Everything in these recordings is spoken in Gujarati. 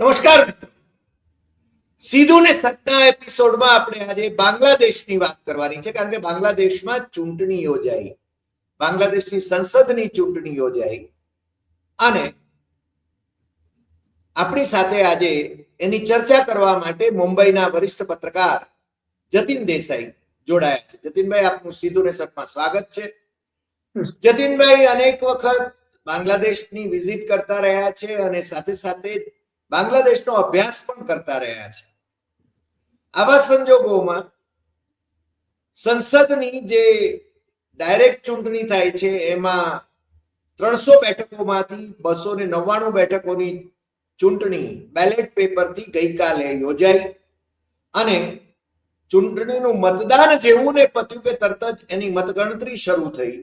નમસ્કાર. મિત્રો સીધું ને સટના એપિસોડમાં આપણે આજે બાંગ્લાદેશની વાત કરવાની છે, કારણ કે બાંગ્લાદેશમાં ચૂંટણી યોજાઈ. બાંગ્લાદેશની સંસદની ચૂંટણી યોજાઈ. અને આપણી સાથે આજે એની ચર્ચા કરવા માટે મુંબઈના વરિષ્ઠ પત્રકાર જતીન દેસાઈ જોડાયા છે. જતીનભાઈ, આપનું સીધું ને સટમાં સ્વાગત છે. જતીનભાઈ, અનેક વખત બાંગ્લાદેશની વિઝિટ કરતા રહ્યા છે અને સાથે સાથે બાંગ્લાદેશનો અભ્યાસ પણ કરતા રહ્યા છે. આવા સંજોગોમાં સંસદની જે ડાયરેક્ટ ચૂંટણી થાય છે, એમાં ત્રણસો બેઠકોમાંથી બસો ને નવ્વાણું બેઠકોની ચૂંટણી બેલેટ પેપરથી ગઈકાલે યોજાઈ અને ચૂંટણીનું મતદાન જેવું ને પત્યું કે તરત જ એની મતગણતરી શરૂ થઈ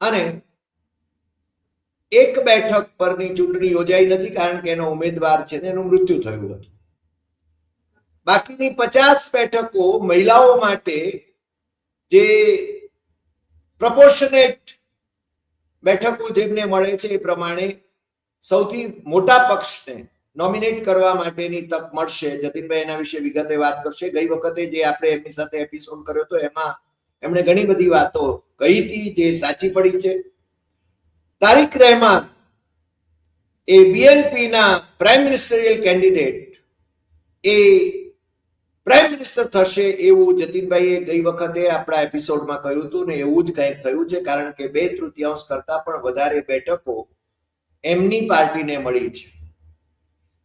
અને એક બેઠક પરની ચૂંટણી યોજાઈ નથી કારણ કે એનો ઉમેદવાર છે ને એનું મૃત્યુ થયું હતું. બાકીની પચાસ બેઠકો મહિલાઓ માટે જે પ્રપોર્શનેટ બેઠકો જેમને મળે છે એ પ્રમાણે સૌથી મોટા પક્ષને નોમિનેટ કરવા માટેની તક મળશે. જતીનભાઈ એના વિશે વિગતે વાત કરશે. ગઈ વખતે જે આપણે એમની સાથે એપિસોડ કર્યો હતો, એમાં એમણે ઘણી બધી વાતો કહી હતી જે સાચી પડી છે. તારીક રહેમાન એ બીએનપી ના પ્રાઇમ મિનિસ્ટરિયલ કેન્ડિડેટ એ પ્રાઇમ મિનિસ્ટર થશે એવું જતીનભાઈએ ગઈ વખતે આપણા એપિસોડમાં કહ્યું હતું ને એવું જ કંઈક થયું છે, કારણ કે બે તૃતીયાંશ કરતા પણ વધારે બેઠકો એમની પાર્ટીને મળી છે.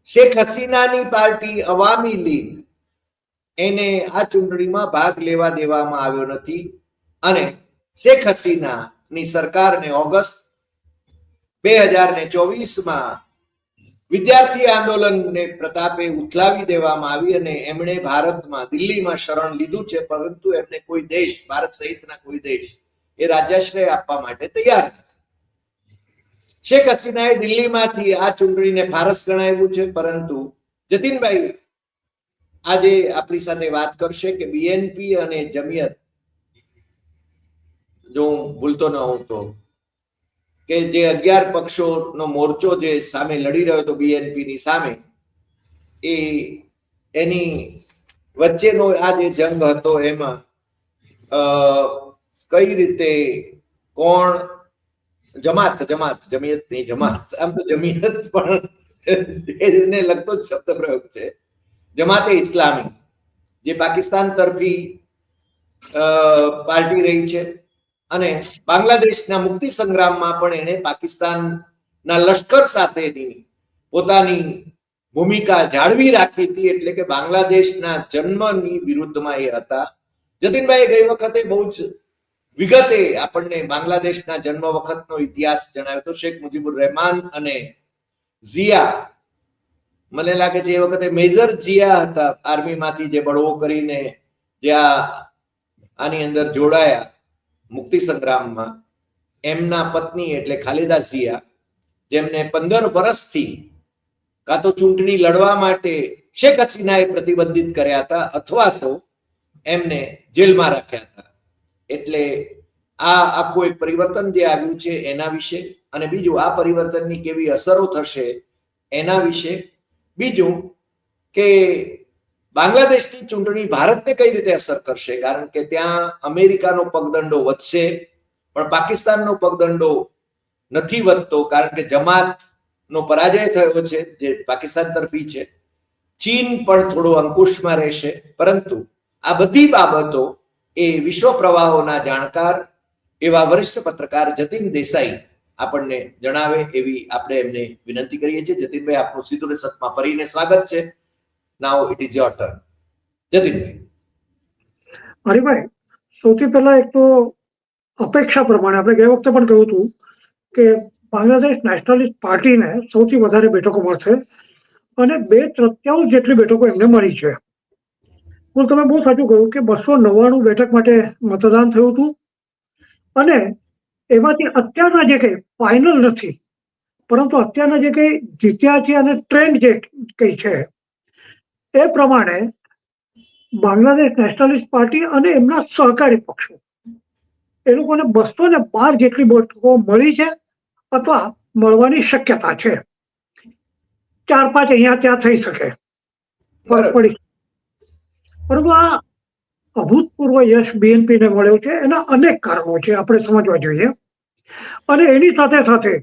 શેખ હસીનાની પાર્ટી અવામી લીગ એને આ ચૂંટણીમાં ભાગ લેવા દેવામાં આવ્યો નથી અને શેખ હસીનાની સરકારને ઓગસ્ટ બે હજાર ને ચોવીસમાં વિદ્યાર્થી આંદોલનને પ્રતાપે ઉથલાવી દેવામાં આવી અને એમણે ભારતમાં દિલ્હીમાં શરણ લીધું છે, પરંતુ એમને કોઈ દેશ, ભારત સહિતના કોઈ દેશ એ રાજ્યાશ્રય આપવા માટે તૈયાર નથી. શેખ હસીનાએ દિલ્હીમાંથી આ ચૂંટણીને ફારસ ગણાવ્યું છે, પરંતુ જતીનભાઈ આજે આપણી સાથે વાત કરશે કે બીએનપી અને જમિયત, જો હું ભૂલતો ન હોઉં તો કે જે અગિયાર પક્ષોનો મોરચો જે સામે લડી રહ્યો હતો બીએનપી ની સામે, એ એની વચ્ચેનો આ જે જંગ હતો એમાં કઈ રીતે કોણ જમાત જમાત, જમિયત નહીં, જમાત, આમ તો જમિયત પણ એને લગતો જ શબ્દ પ્રયોગ છે. જમાતે ઇસ્લામી, જે પાકિસ્તાન તરફી પાર્ટી રહી છે. અને બાંગ્લાદેશના મુક્તિ સંગ્રામમાં પણ એણે પાકિસ્તાનના લશ્કર સાથેની પોતાની ભૂમિકા જાળવી રાખી હતી એટલે કે બાંગ્લાદેશના જન્મની વિરુદ્ધમાં એ હતા. જતીનભાઈ ગઈ વખતે બહુ જ વિગતે આપણને બાંગ્લાદેશના જન્મ વખતનો ઇતિહાસ જણાવ્યો હતો. શેખ મુજીબુર રહેમાન અને ઝિયા. મને લાગે છે એ વખતે મેજર જિયા હતા આર્મીમાંથી જે બળવો કરીને જે આની અંદર જોડાયા. મુક્તિ સંગ્રામમાં એમના પત્ની એટલે ખાલિદા સિયા જેમને પંદર વર્ષથી કાં તો ચૂંટણી લડવા માટે શેખ હસીનાએ પ્રતિબંધિત કર્યા હતા અથવા તો એમને જેલમાં રાખ્યા હતા. એટલે આ આખું એક પરિવર્તન જે આવ્યું છે એના વિશે અને બીજું આ પરિવર્તનની કેવી અસરો થશે એના વિશે બીજું કે બાંગ્લાદેશની ચૂંટણી ભારતને કઈ રીતે અસર કરશે? કારણ કે ત્યાં અમેરિકાનો પગદંડો વધશે, પણ પાકિસ્તાનનો પગદંડો નથી વધતો, કારણ કે જમાત નો પરાજય થયો છે, જે પાકિસ્તાન તરફી છે. ચીન પણ થોડો અંકુશમાં રહેશે, પરંતુ આ બધી બાબતો એ વિશ્વ પ્રવાહોના જાણકાર એવા વરિષ્ઠ પત્રકાર જતીન દેસાઈ આપણને જણાવે એવી આપણે એમને વિનંતી કરીએ છીએ. જતીનભાઈ, આપનું સીધું સતમાં ફરીને સ્વાગત છે. Now it is your turn Jatinbhai Haribhai સૌથી પહેલા એક તો અપેક્ષા પ્રમાણે આપણે ગયા વખતે પણ કહ્યું હતું કે બાંગ્લાદેશ નેશનલિસ્ટ પાર્ટીને સૌથી વધારે બેઠકો મળશે અને બે તૃતીયાંશ જેટલી બેઠકો એમને મળી છે. હું તમે બહુ સાચું કહ્યું કે બસો નવ્વાણું બેઠક માટે મતદાન થયું હતું અને એમાંથી અત્યારના જે કંઈ ફાઇનલ નથી, પરંતુ અત્યારના જે કંઈ જીત્યા છે અને ટ્રેન્ડ જે કંઈ છે એ પ્રમાણે બાંગ્લાદેશ નેશનલિસ્ટ પાર્ટી અને એમના સહકારી પક્ષો. એ લોકોને બસો ને બાર જેટલી બેઠકો મળી છે અથવા મળવાની શક્યતા છે. ચાર પાંચ અહીંયા ત્યાં થઈ શકે. ફરક પડી પરંતુ આ અભૂતપૂર્વ યશ બીએનપી ને મળ્યો છે. એના અનેક કારણો છે આપણે સમજવા જોઈએ. અને એની સાથે સાથે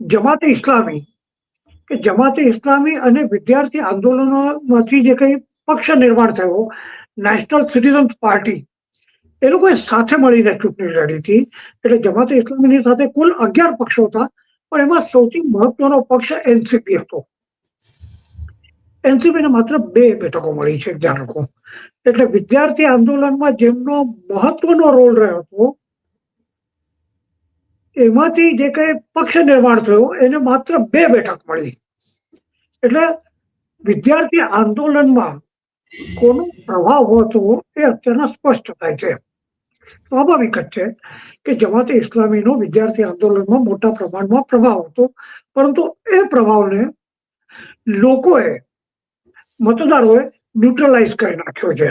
જમાતે ઇસ્લામી કે જમાતે ઇસ્લામી અને વિદ્યાર્થી આંદોલનોમાંથી જે કંઈ પક્ષ નિર્માણ થયો નેશનલ સિટીઝન પાર્ટી એ લોકોએ સાથે મળીને ચૂંટણી લડી હતી. એટલે જમાતે ઇસ્લામીની સાથે કુલ અગિયાર પક્ષો હતા, પણ એમાં સૌથી મહત્વનો પક્ષ એનસીપી હતો. એનસીપી ને માત્ર બે બેઠકો મળી છે ધ્યાન રાખો એટલે વિદ્યાર્થી આંદોલનમાં જેમનો મહત્વનો રોલ રહ્યો હતો એમાંથી જે કઈ પક્ષ નિર્માણ થયું એને માત્ર બે બેઠક મળી. એટલે વિદ્યાર્થી આંદોલનમાં કોનો પ્રભાવ હતો એ અત્યારના સ્પષ્ટ થાય છે. સ્વાભાવિક જ છે કે જમાતે ઇસ્લામીનો વિદ્યાર્થી આંદોલનમાં મોટા પ્રમાણમાં પ્રભાવ હતો પરંતુ એ પ્રભાવને લોકોએ મતદારોએ ન્યુટ્રલાઇઝ કરી નાખ્યો છે.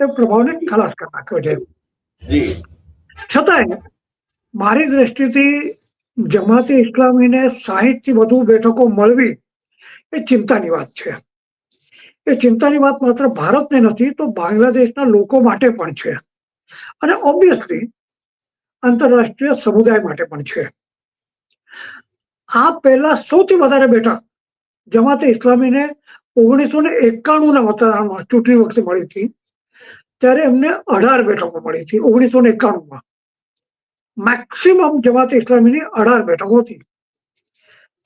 એ પ્રભાવને ખલાસ કરી નાખ્યો છે. છતાંય મારી દ્રષ્ટિથી જમાતે ઇસ્લામીને સાહીઠથી વધુ બેઠકો મળવી એ ચિંતાની વાત છે. એ ચિંતાની વાત માત્ર ભારતને નથી, તો બાંગ્લાદેશના લોકો માટે પણ છે. અને ઓબ્વિયસલી આંતરરાષ્ટ્રીય સમુદાય માટે પણ છે. આ પહેલા સૌથી વધારે બેઠક જમાતે ઇસ્લામીને ઓગણીસો ને એકાણું ના મતદાનમાં ચૂંટણી વખતે મળી હતી. ત્યારે એમને અઢાર બેઠકો મળી હતી ઓગણીસો ને એકાણું માં મેક્સિમમ જમાતે ઇસ્લામીની અઢાર બેઠકો હતી.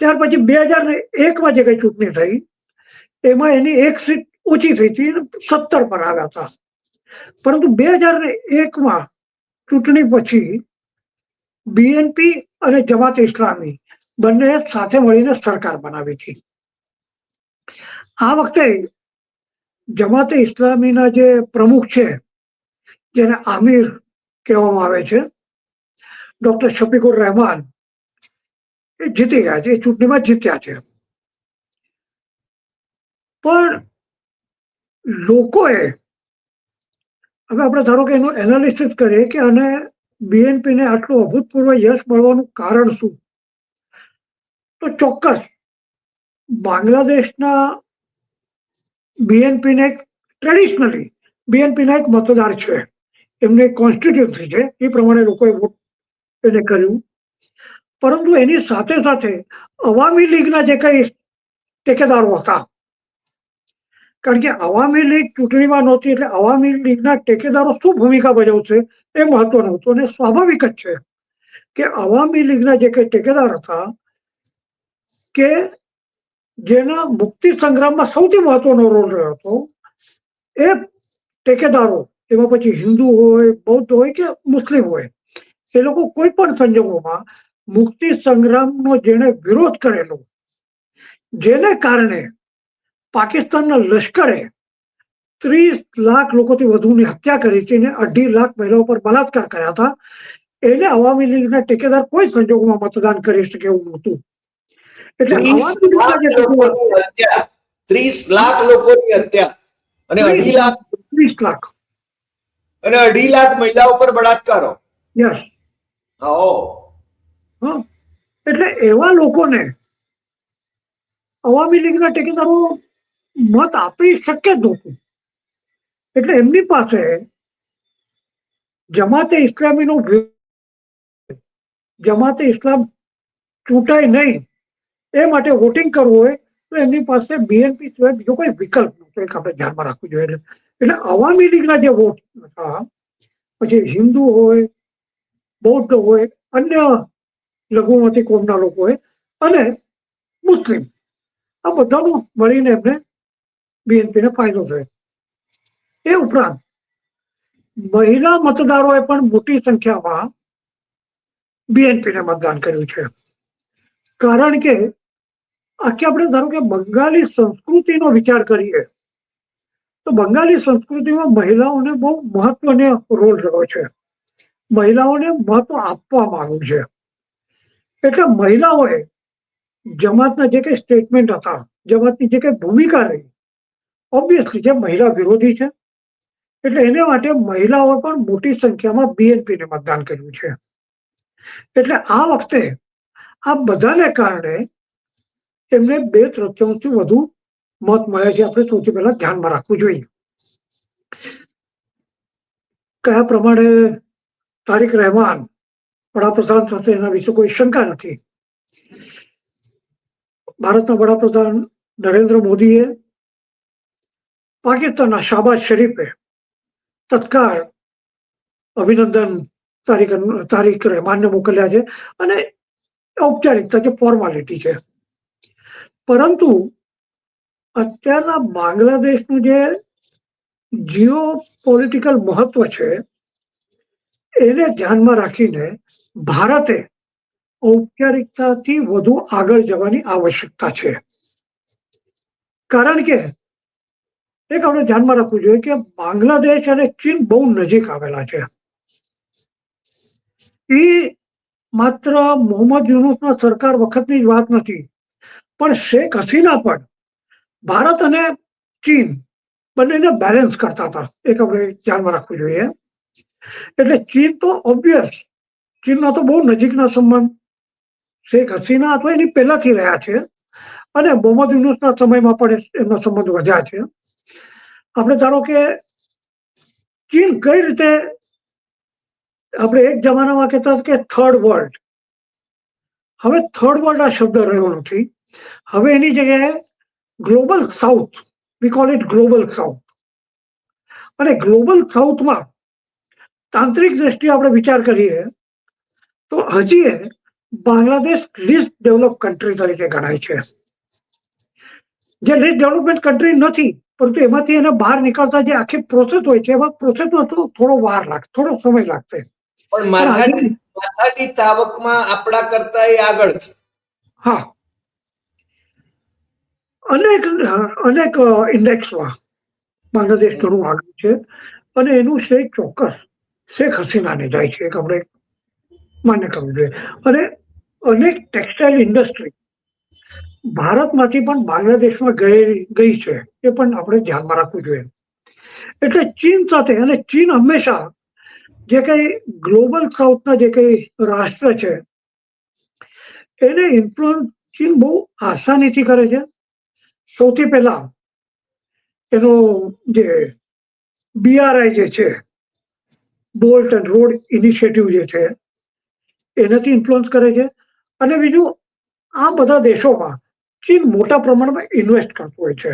ત્યાર પછી બે હજાર ને એકમાં જે કઈ ચૂંટણી થઈ, એમાં એની એક સીટ ઓછી થઈ હતી સત્તર પર આવ્યા હતા. પરંતુ બે હજાર ને એકમાં ચૂંટણી પછી બીએનપી અને જમાતે ઇસ્લામી બંને સાથે મળીને સરકાર બનાવી હતી. આ વખતે જમાતે ઇસ્લામીના જે પ્રમુખ છે, જેને આમિર કહેવામાં આવે છે ડોક્ટર શફીકુર રહેમાન એ જીતી ગયા છે, એ ચૂંટણીમાં જીત્યા છે. પણ લોકોએ, હવે આપણે ધારો કે એનું એનાલિસિસ કરીએ કે આને બીએનપી ને આટલું અભૂતપૂર્વ યશ મળવાનું કારણ શું? તો ચોક્કસ, બાંગ્લાદેશના બીએનપી ને ટ્રેડિશનલી બીએનપી ના એક મતદાર છે. એમને કોન્સ્ટિટ્યુન્સી છે, એ પ્રમાણે લોકોએ વોટ એને કર્યું. પરંતુ એની સાથે સાથે અવામી લીગના જે કઈ ટેકેદારો હતા, કારણ કે અવામી લીગ ચૂંટણીમાં નહોતી એટલે અવામી લીગના ટેકેદારો શું ભૂમિકા ભજવશે એ મહત્વનું હતું અને સ્વાભાવિક જ છે કે અવામી લીગના જે કઈ ટેકેદાર હતા, કે જેના મુક્તિ સંગ્રામમાં સૌથી મહત્વનો રોલ રહ્યો હતો, એ ટેકેદારો, એમાં પછી હિન્દુ હોય, બૌદ્ધ હોય કે મુસ્લિમ હોય એ લોકો કોઈ પણ સંજોગોમાં મુક્તિ સંગ્રામનો જેણે વિરોધ કરેલો જેને કારણે પાકિસ્તાનના લશ્કરે ત્રીસ લાખ લોકોથી વધુની હત્યા કરી હતી અને અઢી લાખ મહિલાઓ પર બલાત્કાર કર્યા હતા. એને અવામી લીગના ટેકેદાર કોઈ સંજોગોમાં મતદાન કરી શકે એવું નહોતું. એટલે ત્રીસ લાખ લોકોની હત્યા. ત્રીસ લાખ લોકોની હત્યા. અને અઢી લાખ ત્રીસ લાખ. અને અઢી લાખ મહિલાઓ પર બળાત્કારો. યસ. એટલે એવા લોકોને અવામી લીગના ટેકેદારો મત આપી શકે જ નહોતું. એટલે એમની પાસે જમાતે ઇસ્લામીનો જમાતે ઇસ્લામ ચૂંટાય નહીં, એ માટે વોટિંગ કરવું હોય, તો એમની પાસે બીએનપી સિવાય બીજો કોઈ વિકલ્પ નહોતો. એક આપણે ધ્યાનમાં રાખવું જોઈએ. એટલે એટલે અવામી લીગના જે વોટ હતા, પછી હિન્દુ હોય બૌદ્ધ હોય, અન્ય લઘુમતી કોમના લોકો હોય, અને મુસ્લિમ. આ બધાનું મળીને એમને બીએનપીને ફાયદો થયો. એ ઉપરાંત, મહિલા મતદારોએ પણ મોટી સંખ્યામાં બીએનપીને મતદાન કર્યું છે. કારણ કે, આખી આપણે ધારો કે બંગાળી સંસ્કૃતિનો વિચાર કરીએ, તો બંગાળી સંસ્કૃતિમાં મહિલાઓને બહુ મહત્વનો રોલ રહ્યો છે. મહિલાઓને મહત્વ આપવામાં આવ્યું છે. એટલે મહિલાઓએ જમાતના જે કઈ સ્ટેટમેન્ટ હતા, જમાતની જે કઈ ભૂમિકા રહી ઓબ્વિયસલી જે મહિલા વિરોધી છે, એટલે એને માટે મહિલાઓએ પણ મોટી સંખ્યામાં બીએનપી ને મતદાન કર્યું છે. એટલે આ વખતે આ બધાને કારણે એમને બે તૃતીયાંશથી વધુ મત મળે છે. આપણે સૌથી પહેલા ધ્યાનમાં રાખવું જોઈએ. કયા પ્રમાણે તારીક રહેમાન. વડાપ્રધાન થશે એના વિશે કોઈ શંકા નથી. ભારતના વડાપ્રધાન નરેન્દ્ર મોદીએ પાકિસ્તાનના શાબાઝ શરીફે તત્કાળ અભિનંદન તારીખ તારીખ રહેમાનને મોકલ્યા છે અને ઔપચારિકતા છે ફોર્માલિટી છે. પરંતુ અત્યારના બાંગ્લાદેશનું જે જીઓ પોલિટિકલ મહત્વ છે એને ધ્યાનમાં રાખીને ભારતે ઔપચારિકતાથી વધુ આગળ જવાની આવશ્યકતા છે. કારણ કે એક આપણે ધ્યાનમાં રાખવું જોઈએ કે બાંગ્લાદેશ અને ચીન બહુ નજીક આવેલા છે. એ માત્ર મોહમ્મદ યુનુસના સરકાર વખતની જ વાત નથી, પણ શેખ હસીના પણ ભારત અને ચીન બંનેને બેલેન્સ કરતા હતા. એક આપણે ધ્યાનમાં રાખવું જોઈએ. એટલે ચીન તો ઓબ્વિયસ ચીનના તો બહુ નજીકના સંબંધ. શેખ હસીના અથવા એની પહેલાથી રહ્યા છે. અને મોહમ્મદ યુનુસના સમયમાં પણ એમનો સંબંધ વધ્યા છે. આપણે ધારો કે ચીન કઈ રીતે આપણે એક જમાનામાં કહેતા કે થર્ડ વર્લ્ડ હવે થર્ડ વર્લ્ડ આ શબ્દ રહ્યો નથી. હવે એની જગ્યાએ global south we call it global south અને ગ્લોબલ સાઉથમાં તાંત્રિક દ્રષ્ટિએ આપણે વિચાર કરીએ તો હજી બાંગ્લાદેશ લીસ્ટ ડેવલપ કન્ટ્રી તરીકે ગણાય છે. જે લીસ્ટ ડેવલપમેન્ટ કન્ટ્રી નથી પરંતુ એમાંથી એને બહાર નીકળતા જે આખી પ્રોસેસ હોય છે એમાં પ્રોસેસમાં થોડો વાર લાગશે થોડો સમય લાગશે. પણ માથાની માથાની આપણા કરતા એ આગળ છે. હા. અનેક અનેક ઇન્ડેક્સમાં બાંગ્લાદેશ ઘણું આગળ છે અને એનું શ્રેય ચોક્કસ. શેખ હસીનાને જાય છે, એક આપણે માન્ય કરવું જોઈએ અને અનેક ટેક્સટાઇલ ઇન્ડસ્ટ્રી ભારતમાંથી પણ બાંગ્લાદેશમાં ગઈ ગઈ છે, એ પણ આપણે ધ્યાનમાં રાખવું જોઈએ. એટલે ચીન સાથે, અને ચીન હંમેશા જે કંઈ ગ્લોબલ સાઉથના જે કંઈ રાષ્ટ્ર છે, એને ઇન્ફ્લુઅન્સ ચીન બહુ આસાનીથી કરે છે. સૌથી પહેલા એનો જે બીઆરઆઈ જે છે બોલ્ટ એન્ડ રોડ ઇનિશિયેટિવ જે છે એનાથી ઇન્ફ્લુઅન્સ કરે છે. અને બીજું આ બધા દેશોમાં ચીન મોટા પ્રમાણમાં ઇન્વેસ્ટ કરતું હોય છે.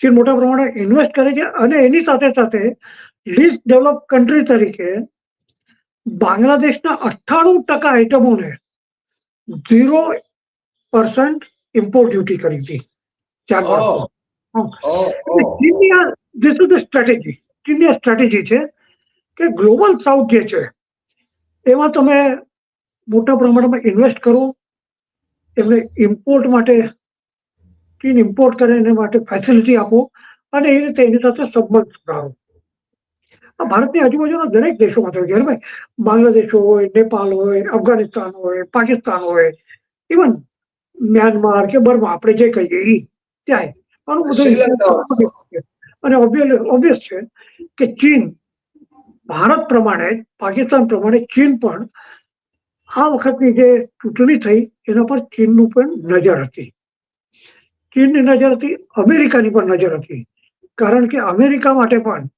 ચીન મોટા પ્રમાણમાં ઇન્વેસ્ટ કરે છે અને એની સાથે સાથે લીસ્ટ ડેવલપ કન્ટ્રી તરીકે બાંગ્લાદેશના અઠ્ઠાણું ટકા આઇટમોને ઝીરો પર્સન્ટ ઇમ્પોર્ટ ડ્યુટી કરી હતી. ચાર. ચીનની આ ધીસ ઇઝ ધ સ્ટ્રેટેજી ચીનની આ સ્ટ્રેટેજી છે કે ગ્લોબલ સાઉથ જે છે? એમાં તમે મોટા પ્રમાણમાં ઇન્વેસ્ટ કરો એમને ઇમ્પોર્ટ માટે ચીન ઇમ્પોર્ટ કરે એને માટે ફેસિલિટી આપો અને એ રીતે એની સાથે સંબંધ સુધારો. આ ભારતની આજુબાજુના દરેક દેશોમાં થયું છે ભાઈ બાંગ્લાદેશ હોય નેપાલ હોય અફઘાનિસ્તાન હોય પાકિસ્તાન હોય ઇવન મ્યાનમાર કે બર્મા આપણે જે કહીએ એ ત્યાં આનું બધું અને ઓબ્વિયસ છે કે ચીન ભારત પ્રમાણે, પાકિસ્તાન પ્રમાણે ચીન પણ આ વખતની જે ચૂંટણી થઈ, એના પર ચીનનું પણ નજર હતી. ચીનની નજર હતી, અમેરિકાની પણ નજર હતી. કારણ કે અમેરિકા માટે પણ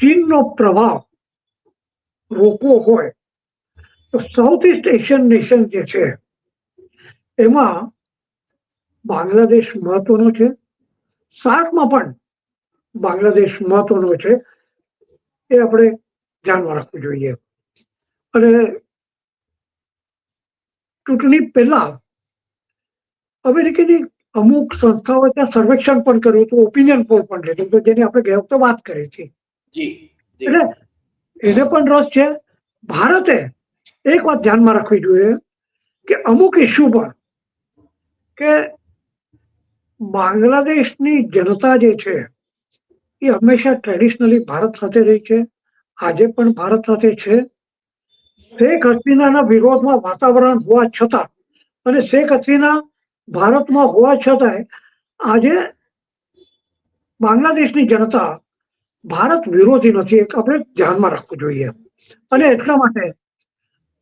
ચીનનો પ્રભાવ રોકવો હોય, તો સાઉથ ઇસ્ટ એશિયન નેશન જે છે, એમાં બાંગ્લાદેશ મહત્વનો છે. સાર્કમાં પણ બાંગ્લાદેશ મહત્વનો છે. એ આપણે ધ્યાનમાં રાખવું જોઈએ. અને ચૂંટણી પહેલા અમેરિકાની અમુક સંસ્થાઓ ત્યાં સર્વેક્ષણ પણ કર્યું હતું ઓપિનિયન પોલ પણ લીધું હતું જેની આપણે ગયા વખતે વાત કરી હતી. એટલે એને પણ રસ છે. ભારતે એક વાત ધ્યાનમાં રાખવી જોઈએ કે અમુક ઇસ્યુ પર કે બાંગ્લાદેશની જનતા જે છે એ હંમેશા ટ્રેડિશનલી ભારત સાથે રહી છે. આજે પણ ભારત સાથે છે. શેખ હસીનાના વિરોધમાં વાતાવરણ હોવા છતાં અને શેખ હસીના ભારતમાં હોવા છતાંય આજે બાંગ્લાદેશની જનતા ભારત વિરોધી નથી, એક આપણે ધ્યાનમાં રાખવું જોઈએ. અને એટલા માટે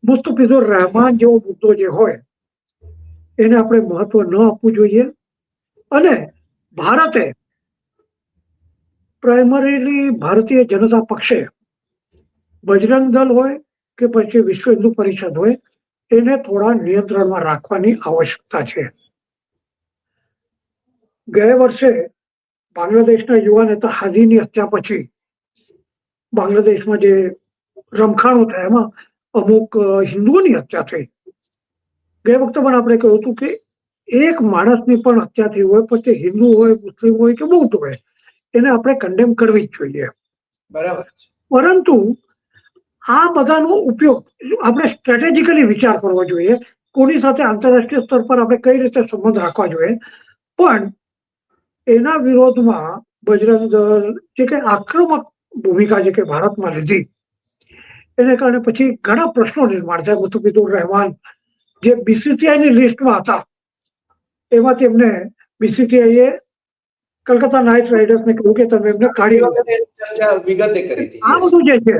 મુસ્તફિઝુર રહેમાન જેવો મુદ્દો જે હોય, એને આપણે મહત્વ ન આપવું જોઈએ. અને ભારતે પ્રાઇમરીલી ભારતીય જનતા પક્ષે બજરંગ દળ હોય કે પછી વિશ્વ હિન્દુ પરિષદ હોય, એને થોડા નિયંત્રણમાં રાખવાની આવશ્યકતા છે. ગયા વર્ષે બાંગ્લાદેશના યુવા નેતા હાદીની હત્યા પછી બાંગ્લાદેશમાં જે રમખાણો થયા, એમાં અમુક હિન્દુઓની હત્યા થઈ. ગયા વખતે પણ આપણે કહ્યું હતું કે એક માણસની પણ હત્યા થઈ હોય, પછી હિન્દુ હોય, મુસ્લિમ હોય કે બૌદ્ધ હોય એને આપણે કન્ડેમ કરવી જ જોઈએ. બરાબર પરંતુ આ બધાનો ઉપયોગ આપણે સ્ટ્રેટેજિકલી વિચાર કરવો જોઈએ. કોની સાથે આંતરરાષ્ટ્રીય સ્તર પર આપણે કઈ રીતે સંબંધ રાખવા જોઈએ. પણ એના વિરોધમાં બજરંગ દળ જે કે આક્રમક ભૂમિકા જે કે ભારતમાં લીધી એને કારણે પછી ઘણા પ્રશ્નો નિર્માણ થયા. મુતુબિદુર રહેમાન જે બીસીસીઆઈની ની લિસ્ટમાં હતા એમાંથી એમને બીસીસીઆઈએ કલકત્તા નાઇટ રાઇડર્સને કહ્યું કે તમે એમને કાઢી વિગતે કરી હતી. આ બધું જે છે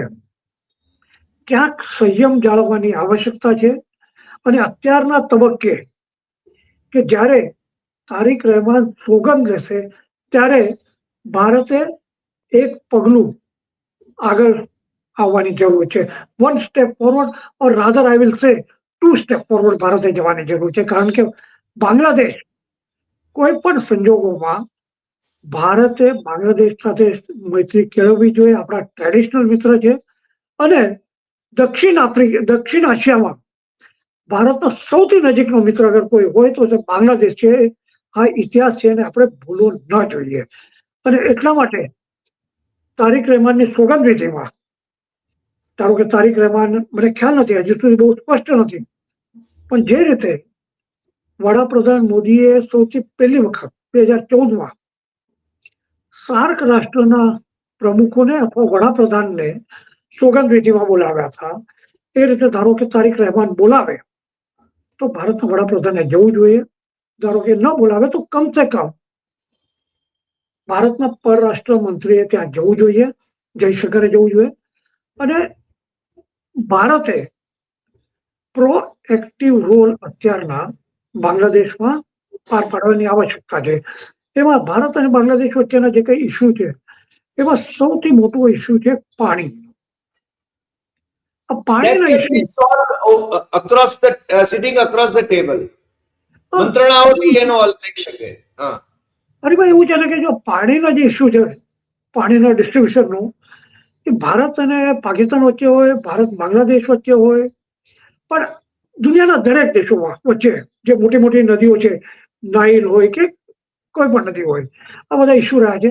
ક્યાંક સંયમ જાળવવાની આવશ્યકતા છે અને અત્યારના તબક્કે કે જ્યારે તારીક રહેમાન સોગંદ લેશે ત્યારે ભારતે એક પગલું આગળ આવવાની જરૂર છે. One step forward or rather I will say two step forward ભારતે જવાની જરૂર છે. કારણ કે બાંગ્લાદેશ કોઈ પણ સંજોગોમાં ભારતે બાંગ્લાદેશ સાથે મૈત્રી કેળવવી જોઈએ, આપણા ટ્રેડિશનલ મિત્ર છે. અને દક્ષિણ આફ્રિકા, દક્ષિણ આશિયામાં ભારતનો સૌથી નજીકનો મિત્ર અગર કોઈ હોય તો બાંગ્લાદેશ છે, આ ઇતિહાસ છે અને આપણે ભૂલવો ન જોઈએ. અને એટલા માટે તારીક રહેમાનની સોગંદ વિધિમાં, ધારો કે તારીક રહેમાન, મને ખ્યાલ નથી, હજુ સુધી બહુ સ્પષ્ટ નથી, પણ જે રીતે વડાપ્રધાન મોદીએ સૌથી પહેલી વખત, બે હજાર ચૌદમાં સાર્ક રાષ્ટ્રના પ્રમુખોને અથવા વડાપ્રધાનને સોગંદ બોલાવ્યા હતા. એ રીતે ધારો કે તારીખ રહેમાન બોલાવે, તો ભારતના વડાપ્રધાને જવું જોઈએ. ધારો કે ન બોલાવે, તો કમસે કમ ભારતના પરરાષ્ટ્ર મંત્રીએ ત્યાં જવું જોઈએ, જયશંકરે જવું જોઈએ. અને ભારતે પ્રો એક્ટિવ રોલ અત્યારના બાંગ્લાદેશમાં પાર પાડવાની આવશ્યકતા છે. એમાં ભારત અને બાંગ્લાદેશ વચ્ચેના જે કઈ ઇસ્યુ છે એમાં સૌથી મોટો ઇસ્યુ છે પાણી. પાણીના can issue be solved o- across the uh, sitting across the table. મંત્રણાઓથી એનો હલ થઈ શકે. અરે ભાઈ એવું છે ને કે જો પાણીનો જે ઇસ્યુ છે પાણીના ડિસ્ટ્રીબ્યુશનનો એ ભારત અને પાકિસ્તાન વચ્ચે હોય ભારત બાંગ્લાદેશ વચ્ચે હોય પણ દુનિયાના દરેક દેશોમાં વચ્ચે જે મોટી મોટી નદીઓ છે નાઇલ હોય કે કોઈ પણ નથી હોય. આ બધા ઇસ્યુ રહ્યા છે.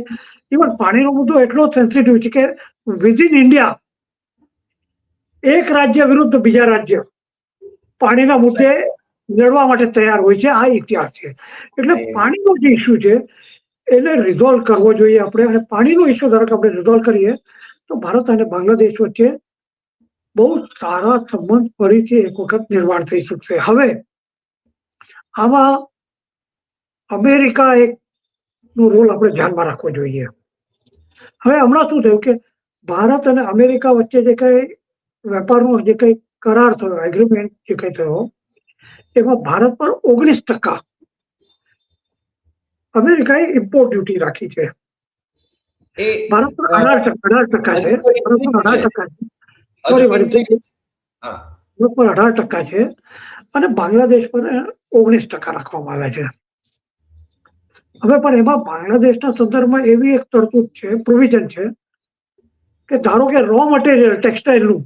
ઇવન પાણીનો મુદ્દો એટલો સેન્સિટિવ છે કે વિધિન ઇન્ડિયા એક રાજ્ય વિરુદ્ધ બીજા રાજ્ય પાણીના મુદ્દે લડવા માટે તૈયાર હોય છે. આ ઇતિહાસ છે. એટલે પાણીનો જે ઇસ્યુ છે એને રિઝોલ્વ કરવો જોઈએ આપણે અને પાણીનો ઇસ્યુ ધારો કે આપણે રિઝોલ્વ કરીએ તો ભારત અને બાંગ્લાદેશ વચ્ચે બહુ સારા સંબંધ ફરીથી એક વખત નિર્માણ થઈ શકશે. હવે આમાં અમેરિકા એક નો રોલ આપણે ધ્યાનમાં રાખવો જોઈએ. હવે હમણાં શું થયું કે ભારત અને અમેરિકા વચ્ચે જે કઈ વેપારનો જે કઈ કરાર થયો એગ્રીમેન્ટ જે કઈ થયો એમાં ભારત પર ઓગણીસ ટકા અમેરિકાએ ઇમ્પોર્ટ ડ્યુટી રાખી છે. ભારત પર અઢાર અઢાર ટકા છે. અઢાર ટકા છે. પર અઢાર ટકા છે અને બાંગ્લાદેશ પર ઓગણીસ ટકા રાખવામાં આવ્યા છે. હવે પણ એમાં બાંગ્લાદેશના સંદર્ભમાં એવી એક તરતૂત છે પ્રોવિઝન છે કે ધારો કે રો મટીરિયલ ટેક્સટાઇલનું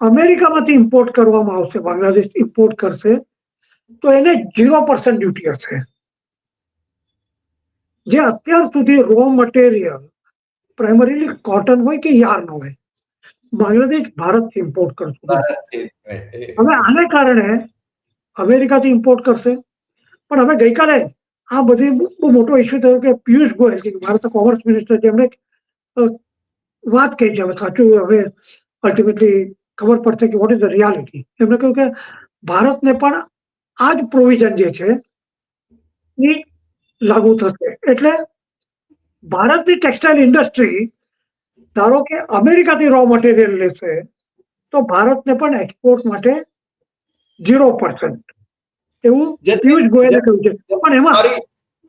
અમેરિકામાંથી ઇમ્પોર્ટ કરવામાં આવશે બાંગ્લાદેશ ઇમ્પોર્ટ કરશે તો એને ઝીરો પર્સન્ટ ડ્યુટી હશે. જે અત્યાર સુધી રો મટીરિયલ પ્રાઇમરીલી કોટન હોય કે યાર્ન હોય બાંગ્લાદેશ ભારતથી ઇમ્પોર્ટ હતું. હવે આને કારણે અમેરિકાથી ઇમ્પોર્ટ કરશે. પણ હવે ગઈકાલે આ બધી બહુ મોટો ઇસ્યુ થયો કે પિયુષ ગોયલ, જે ભારતના કોમર્સ મિનિસ્ટર જેમણે વાત કહી છે, હવે સાચું, હવે અલ્ટિમેટલી ખબર પડશે કે વોટ ઇઝ ધ રિયાલિટી એમણે કહ્યું કે ભારતને પણ આ જ પ્રોવિઝન જે છે, એ લાગુ થશે. એટલે ભારતની ટેક્સટાઇલ ઇન્ડસ્ટ્રી ધારો કે અમેરિકાથી રો મટીરિયલ લેશે, તો ભારતને પણ એક્સપોર્ટ માટે ઝીરો પર્સન્ટ એવું પિયુષ ગોયલે કહ્યું છે. પણ એમાં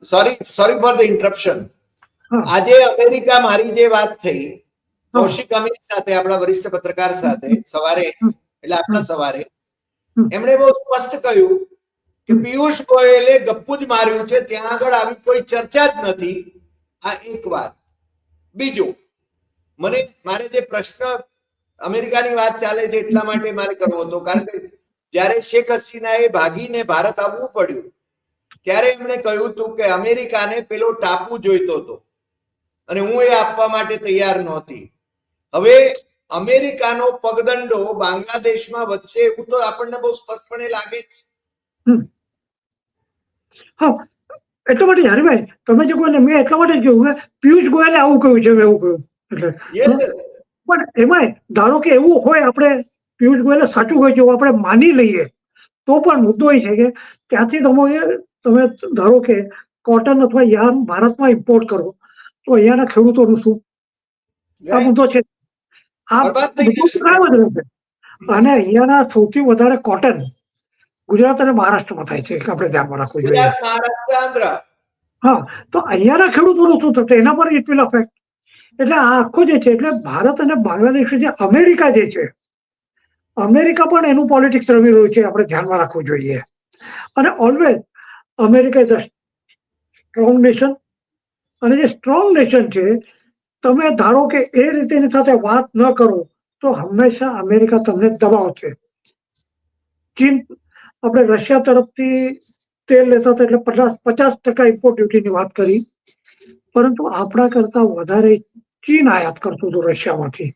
sorry sorry for the interruption આજે અમેરિકા મારી જે વાત થઈ કૌશિક અમીર સાથે આપણા વરિષ્ઠ પત્રકાર સાથે સવારે એટલે આપણા સવારે એમણે બહુ સ્પષ્ટ કહ્યું કે પિયુષ ગોયલે ગપ્પુ જ માર્યું છે ત્યાં આગળ આવી કોઈ ચર્ચા જ નથી. આ એક વાત. બીજું મને મારે જે પ્રશ્ન અમેરિકાની વાત ચાલે છે એટલા માટે મારે કરવો હતો. કારણ કે જ્યારે શેખ હસીનાએ ભાગીને ભારત આવવું પડ્યું ત્યારે એમણે કહ્યું હતું કે અમેરિકાને પેલો ટાપુ જોઈતો હતો અને હું એ આપવા માટે તૈયાર નહોતી. હવે અમેરિકાનો પગદંડો બાંગ્લાદેશમાં વધશે એવું તો આપણને બહુ સ્પષ્ટપણે લાગે જ. હા એટલા માટે હરિભાઈ તમે જે કહો ને મેં એટલા માટે કહ્યું પિયુષ ગોયલે આવું કહ્યું છે મેં એવું કહ્યું. એટલે પણ એમાં ધારો કે એવું હોય આપણે પિયુષ ગોયલે સાચું કહ્યું છે આપણે માની લઈએ તો પણ મુદ્દો એ છે કે ત્યાંથી તમે તમે ધારો કે કોટન અથવા યાર્ન ભારતમાં ઇમ્પોર્ટ કરો તો અહીંયાના ખેડૂતોનું શું? આ મુદ્દો છે. આ મુદ્દો કાયમ જ રહેશે. અને અહીંયાના સૌથી વધારે કોટન ગુજરાત અને મહારાષ્ટ્રમાં થાય છે આપણે ધ્યાનમાં રાખવું જોઈએ. હા તો અહીંયાના ખેડૂતોનું શું થશે? એના પર ઇટ વિલ અફેક્ટ એટલે આ આખો જે છે એટલે ભારત અને બાંગ્લાદેશ જે અમેરિકા જે છે અમેરિકા પણ એનું પોલિટિક્સ રમી રહ્યું છે, આપણે ધ્યાનમાં રાખવું જોઈએ. અને always America is a strong nation અને જે સ્ટ્રોંગ નેશન છે, તમે ધારો કે એ રીતે એની સાથે વાત ન કરો, તો હંમેશા અમેરિકા તમને દબાવશે. ચીન, આપણે રશિયા તરફથી તેલ લેતા હતા એટલે પચાસ પચાસ ટકા ઇમ્પોર્ટ ડ્યુટીની વાત કરી. પરંતુ આપણા કરતા વધારે ચીન આયાત કરતું હતું રશિયામાંથી.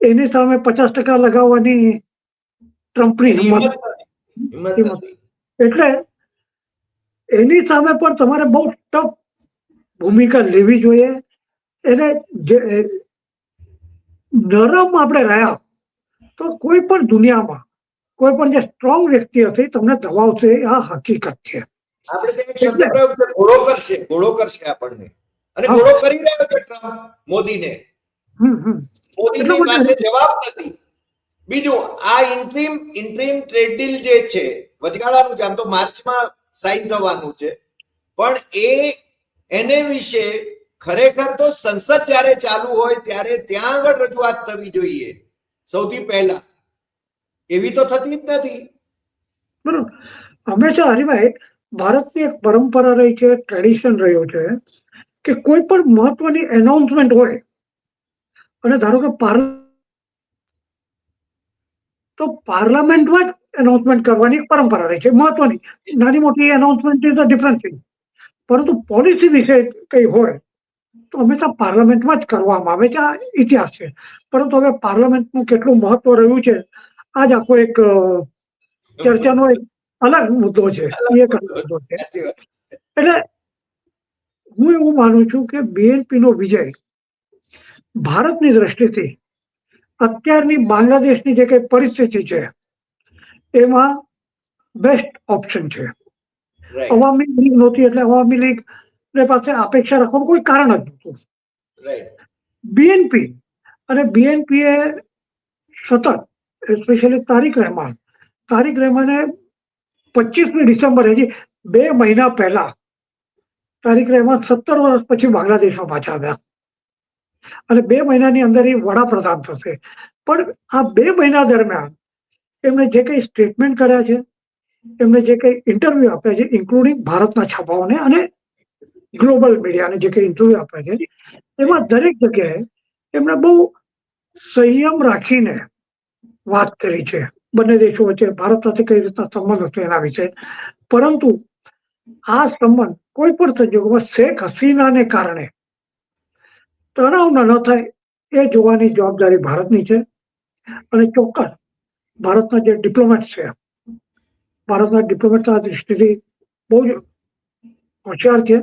એની સામે પચાસ ટકા લગાવવાની ટ્રમ્પની હિંમત. એટલે એની સામે પણ તમારે બહુ ટફ ભૂમિકા લેવી જોઈએ. એને નરમ આપણે રહ્યા તો કોઈ પણ દુનિયામાં કોઈ પણ જે સ્ટ્રોંગ વ્યક્તિ હશે તમને દબાવશે આ હકીકત છે. આપણે ત્યાં શબ્દ પ્રયોગ છે ઘોડો કરશે ઘોડો કરશે આપણને. અને ઘોડો કરી રહ્યો છે ટ્રમ્પ મોદીને. મોદીની પાસે જવાબ નથી. બીજું આ ઇન્ટ્રીમ ઇન્ટ્રીમ ટ્રેડ ડીલ જે છે વચગાળાનું છે આમ તો માર્ચમાં સાઈન થવાનું છે પણ એ એને વિશે ખરેખર તો સંસદ જ્યારે ચાલુ હોય ત્યારે ત્યાં આગળ રજૂઆત થવી જોઈએ સૌથી પહેલા. એવી તો થતી જ નથી. બરોબર. હંમેશા હરિભાઈ ભારતની એક પરંપરા રહી છે ટ્રેડિશન રહ્યો છે કે કોઈ પણ મહત્વની એનાઉન્સમેન્ટ હોય અને ધારો કે પાર્લ તો પાર્લામેન્ટમાં જ એનાઉન્સમેન્ટ કરવાની એક પરંપરા રહી છે. મહત્વની. નાની મોટી announcement is a different thing પરંતુ પોલિસી વિશે કંઈ હોય તો હંમેશા પાર્લામેન્ટમાં જ કરવામાં આવે છે. આ ઇતિહાસ છે. પરંતુ હવે પાર્લામેન્ટનું કેટલું મહત્વ રહ્યું છે આજ આખો એક ચર્ચાનો એક અલગ મુદ્દો છે. એ એક મુદ્દો છે. એટલે હું એવું માનું છું કે બીએનપી નો વિજય ભારતની દ્રષ્ટિથી અત્યારની બાંગ્લાદેશની જે કઈ પરિસ્થિતિ છે એમાં બેસ્ટ ઓપ્શન છે. અવામી લીગ નહોતી એટલે અવામી લીગ પાસે અપેક્ષા રાખવાનું કોઈ કારણ જ નહોતું. બીએનપી અને બીએનપી એ સતત સ્પેશિયલી તારીખ રહેમાન તારીખ રહેમાને પચીસમી ડિસેમ્બર હજી બે મહિના પહેલા તારીખ રહેમાન સત્તર વર્ષ પછી બાંગ્લાદેશમાં પાછા આવ્યા. અને બે મહિનાની અંદર એ વડાપ્રધાન થશે. પણ આ બે મહિના દરમિયાન એમણે જે કંઈ સ્ટેટમેન્ટ કર્યા છે એમણે જે કંઈ ઇન્ટરવ્યુ આપ્યા છે ઇન્ક્લુડિંગ ભારતના છાપાઓને અને ગ્લોબલ મીડિયાને જે કંઈ ઇન્ટરવ્યુ આપ્યા છે, એમાં દરેક જગ્યાએ એમણે બહુ સંયમ રાખીને વાત કરી છે. બંને દેશો વચ્ચે ભારત સાથે કઈ રીતના સંબંધ હશે એના વિશે. પરંતુ આ સંબંધ કોઈ પણ સંજોગોમાં શેખ હસીનાને કારણે તણાવ ન થાય એ જોવાની જવાબદારી ભારતની છે. અને ચોક્કસ ભારતના જે ડિપ્લોમેટ છે, ભારતના ડિપ્લોમેટ આ દૃષ્ટિથી બહુ જ હોશિયાર છે.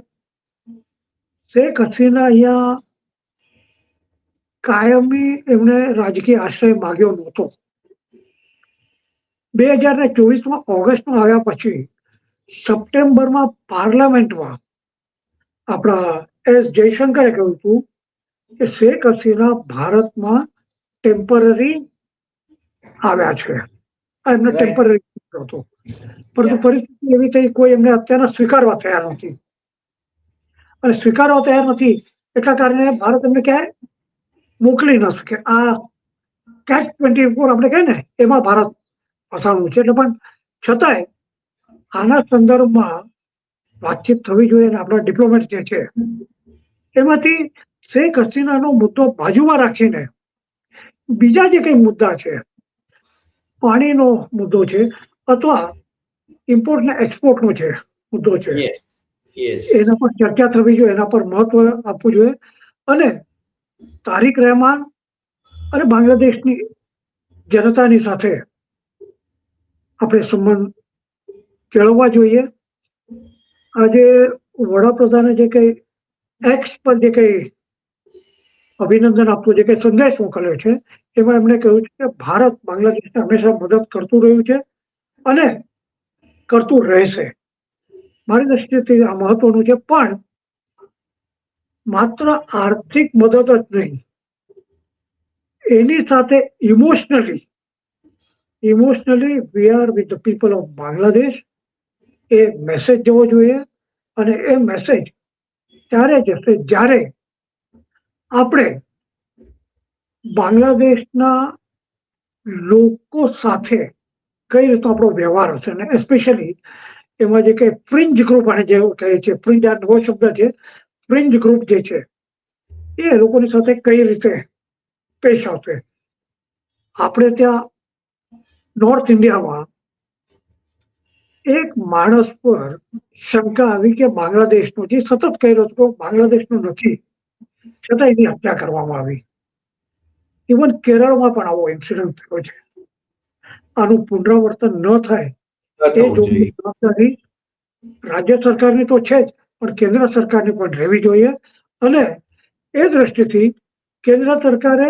શેખ હસીના અહીંયા કાયમી એમણે રાજકીય આશ્રય માગ્યો નહોતો. બે હજાર ને ચોવીસમાં ઓગસ્ટમાં આવ્યા પછી સપ્ટેમ્બરમાં પાર્લામેન્ટમાં આપણા એસ જયશંકરે કહ્યું હતું કે શેખ હસીના ભારતમાં ટેમ્પરરી આવ્યા છે. એમને ટેમ્પરરી હતો. પરંતુ પરિસ્થિતિ એવી થઈ કોઈ એમને અત્યારે સ્વીકારવા તૈયાર નથી. અને સ્વીકારવા તૈયાર નથી એટલા કારણે ભારત એમને ક્યાંય મોકલી ન શકે. આ કેચ ટ્વેન્ટી ફોર આપણે કહે ને એમાં ભારત ફસાણું છે. એટલે પણ છતાંય આના સંદર્ભમાં વાતચીત થવી જોઈએ અને આપણા ડિપ્લોમેટ જે છે એમાંથી શેખ હસીનાનો મુદ્દો બાજુમાં રાખીને. બીજા જે કંઈ મુદ્દા છે પાણીનો મુદ્દો છે અથવા ઇમ્પોર્ટ ને એક્સપોર્ટનો છે મુદ્દો છે. એના પર ચર્ચા થવી જોઈએ એના પર મહત્વ આપવું જોઈએ. અને તારીખ રહેમાન અને બાંગ્લાદેશની જનતાની સાથે આપણે સંબંધ કેળવવા જોઈએ. આજે વડાપ્રધાને જે કંઈ એક્સ પર જે કઈ અભિનંદન આપવું છે કે સંદેશ મોકલ્યો છે, એમાં એમણે કહ્યું છે કે ભારત બાંગ્લાદેશને હંમેશા મદદ કરતું રહ્યું છે અને કરતું રહેશે. મારી દ્રષ્ટિએથી આ મહત્વનું છે, પણ માત્ર આર્થિક મદદ જ નહીં, એની સાથે emotionally emotionally we are with the people of Bangladesh. A message જવો જોઈએ અને એ મેસેજ ત્યારે જશે? જ્યારે આપણે બાંગ્લાદેશના લોકો સાથે કઈ રીતનો આપણો વ્યવહાર હશે અને એસ્પેશિયલી એમાં જે કઈ ફ્રિન્જ ગ્રુપ અને જે કહે છે ફ્રિન્જ આ નવો શબ્દ છે ફ્રિન્જ ગ્રુપ જે છે, એ લોકોની સાથે કઈ રીતે પેશ આવશે? આપણે ત્યાં નોર્થ ઇન્ડિયામાં એક માણસ પર શંકા આવી કે બાંગ્લાદેશનો જે સતત કહી રહ્યો હતો, બાંગ્લાદેશનો નથી. છતાં એની હત્યા કરવામાં આવી. ઇવન કેરળમાં પણ આવો ઇન્સિડન્ટ થયો છે. આનું પુનરાવર્તન ન થાય એ જવાબદારી રાજ્ય સરકારની તો છે જ પણ કેન્દ્ર સરકારની પણ રહેવી જોઈએ. અને એ દ્રષ્ટિથી કેન્દ્ર સરકારે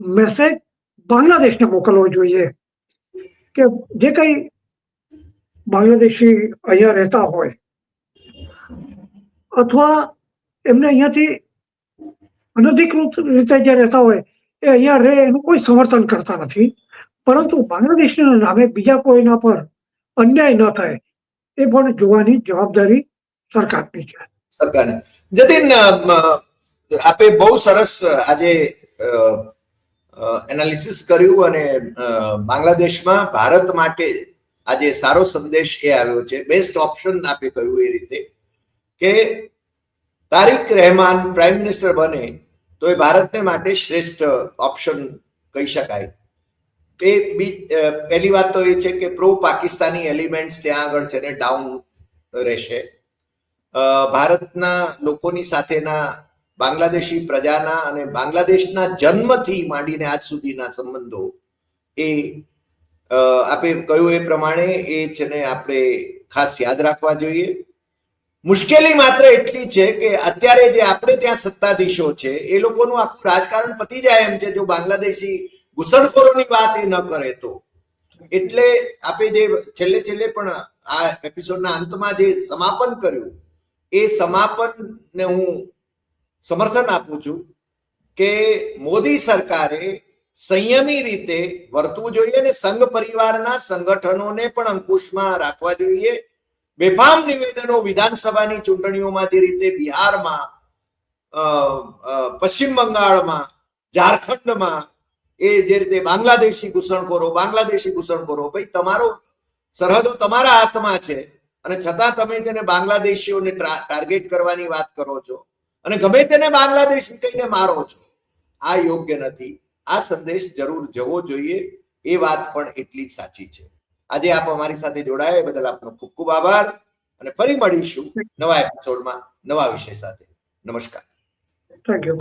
મેસેજ બાંગ્લાદેશને મોકલવો જોઈએ. કે જે કઈ બાંગ્લાદેશી અહીંયા રહેતા હોય અથવા એમને અહીંયાથી અનધિકૃત રીતે જે રહેતા હોય, એ અહીંયા રહે એનું કોઈ સમર્થન કરતા નથી. પરંતુ બાંગ્લાદેશના નામે બીજા કોઈના પર અન્યાય ન થાય, એ પણ જોવાની જવાબદારી સરકારની છે. સરકારને. જતીન આપે બહુ સરસ આજે એનાલિસિસ કર્યું અને બાંગ્લાદેશમાં ભારત માટે આજે સારો સંદેશ એ આવ્યો છે. બેસ્ટ ઓપ્શન આપે કહ્યું એ રીતે કે તારિક રહેમાન પ્રાઇમ મિનિસ્ટર બને તો એ ભારતને માટે શ્રેષ્ઠ ઓપ્શન કહી શકાય. એ બી પહેલી વાત તો એ છે કે પ્રો પાકિસ્તાની એલિમેન્ટ્સ ત્યાં આગળ છે ને ડાઉન રહેશે. ભારતના લોકોની સાથેના બાંગ્લાદેશી પ્રજાના અને બાંગ્લાદેશના જન્મથી માંડીને આજ સુધીના સંબંધો એ આપે કહ્યું એ પ્રમાણે એ છે ને આપણે ખાસ યાદ રાખવા જોઈએ. મુશ્કેલી માત્ર એટલી છે કે અત્યારે જે આપણે ત્યાં સત્તાધીશો છે, એ લોકોનું આખું રાજકારણ પતી જાય એમ છે, જો બાંગ્લાદેશી ઘૂસણખોરોની વાત એ ન કરે તો. એટલે આપણે જે છેલ્લે છેલ્લે પણ આ એપિસોડના અંતમાં જે સમાપન કર્યું, એ સમાપનને હું સમર્થન આપું છું કે મોદી સરકારે સંયમી રીતે વર્તવું જોઈએ અને સંઘ પરિવારના સંગઠનોને પણ અંકુશમાં રાખવા જોઈએ. બેફામ નિવેદનો વિધાનસભાની ચૂંટણીઓમાં જે રીતે બિહારમાં પશ્ચિમ બંગાળમાં, ઝારખંડમાં, એ જે રીતે બાંગ્લાદેશી ઘૂસણખોરો બાંગ્લાદેશી ઘૂસણખોરો, ભાઈ તમારો સરહદો તમારા હાથમાં છે અને છતાં તમે તેને બાંગ્લાદેશીઓને ટાર્ગેટ કરવાની વાત કરો છો અને ગમે તેને બાંગ્લાદેશી કહીને મારો છો, આ યોગ્ય નથી. આ સંદેશ જરૂર જવો જોઈએ, એ વાત પણ એટલી જ સાચી છે. આજે આપ અમારી સાથે જોડાયા એ બદલ આપનો ખૂબ ખૂબ આભાર. અને ફરી મળીશું નવા એપિસોડમાં નવા વિષય સાથે. નમસ્કાર. Thank you